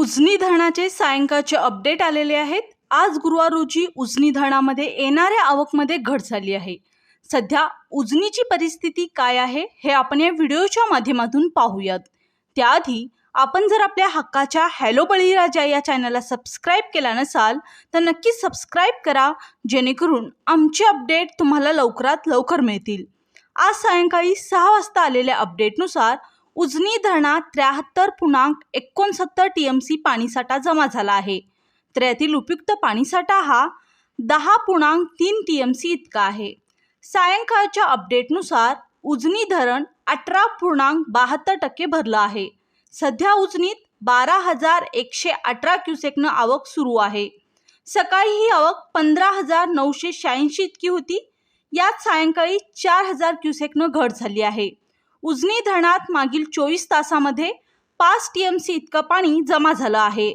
उजनी धरणाचे सायंकाळचे अपडेट आलेले आहेत. आज गुरुवार रोजी उजनी धरणामध्ये येणाऱ्या आवकमध्ये घट झाली आहे. सध्या उजनीची परिस्थिती काय आहे हे आपण या व्हिडिओच्या माध्यमातून पाहूयात. त्याआधी आपण जर आपल्या हक्काच्या हॅलो बळीराजा या चॅनलला सबस्क्राईब केला नसाल तर नक्की सबस्क्राईब करा जेणेकरून आमचे अपडेट तुम्हाला लवकरात लवकर मिळतील. आज सायंकाळी सहा वाजता आलेल्या अपडेटनुसार उजनी धरणात त्र्याहत्तर पूर्णांक एकोणसत्तर टी एम सी पाणीसाठा जमा झाला आहे. तर यातील उपयुक्त पाणीसाठा हा दहा पूर्णांक तीन टी एम सी इतका आहे. सायंकाळच्या अपडेटनुसार उजनी धरण अठरा पूर्णांक बहात्तर टक्के भरलं आहे. सध्या उजनीत बारा हजार एकशे अठरा क्युसेकनं आवक सुरू आहे. सकाळी ही आवक पंधरा हजार नऊशे शहाऐंशी इतकी होती. यात सायंकाळी चार हजार क्युसेकनं घट झाली आहे. उजनी धरणात मागील चोवीस तासामध्ये पाच टी एम सी इतकं पाणी जमा झालं आहे.